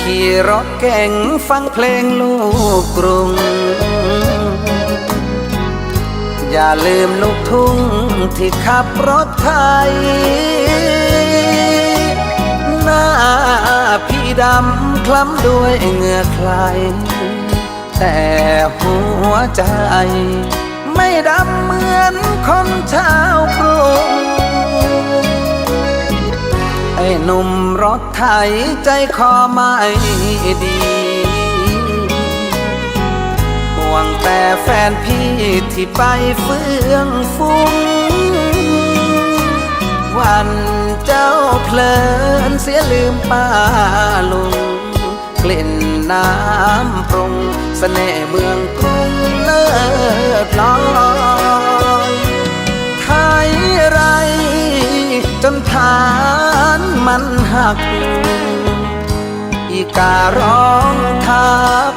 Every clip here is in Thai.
ขี่รถเก่งฟังเพลงลูกกรุง อย่าลืมลูกทุ่งที่ขับรถไทย หน้าพี่ดำคล้ำด้วยเหงื่อใคร แต่หัวใจ ไม่ดำเหมือนคนชาวกรุงไอ้หนุ่ม รถไถใจคอไม่ดีห่วงแต่แฟนพี่ที่ไปเฟื่องฟุ้ง วันเจ้าเพลินเสียลืมป้าลุง กลิ่นน้ำปรุงสเสน่ห์เมืองกรุงเลิศล้อ มันหัก อีการ้องทัก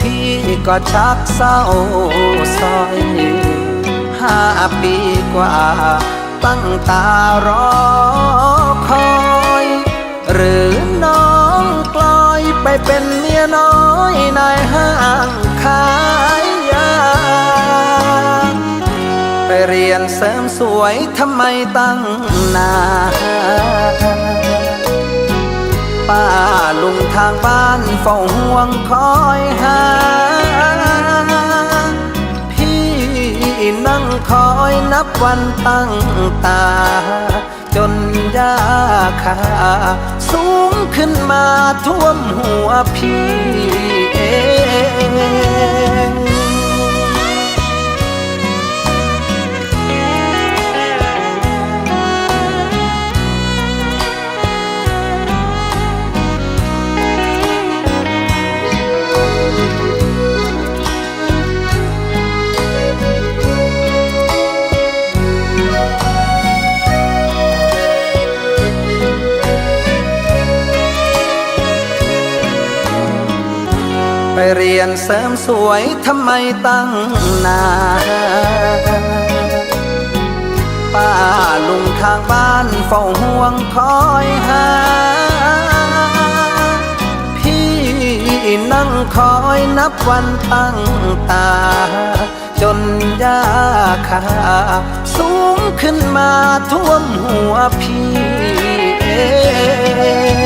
พี่ก็ชักเศร้าซอยห้าปีกว่า ตั้งตารอคอย หรือน้องกลอยไปเป็นเมียน้อยนาย ริมสวยทำไมตั้งนานป้าลุงทางบ้านเฝ้าห่วงคอยหา พี่นั่งคอยนับวันตั้งตา จนยาคาสูงขึ้นมาท่วมหัวพี่เอง ไปเรียนเสริมสวยทำไมตั้งนานป้าลุงทางบ้านเฝ้าห่วงคอยหา พี่นั่งคอยนับวันตั้งตา จนยาคาสูงขึ้นมาท่วมหัวพี่เอง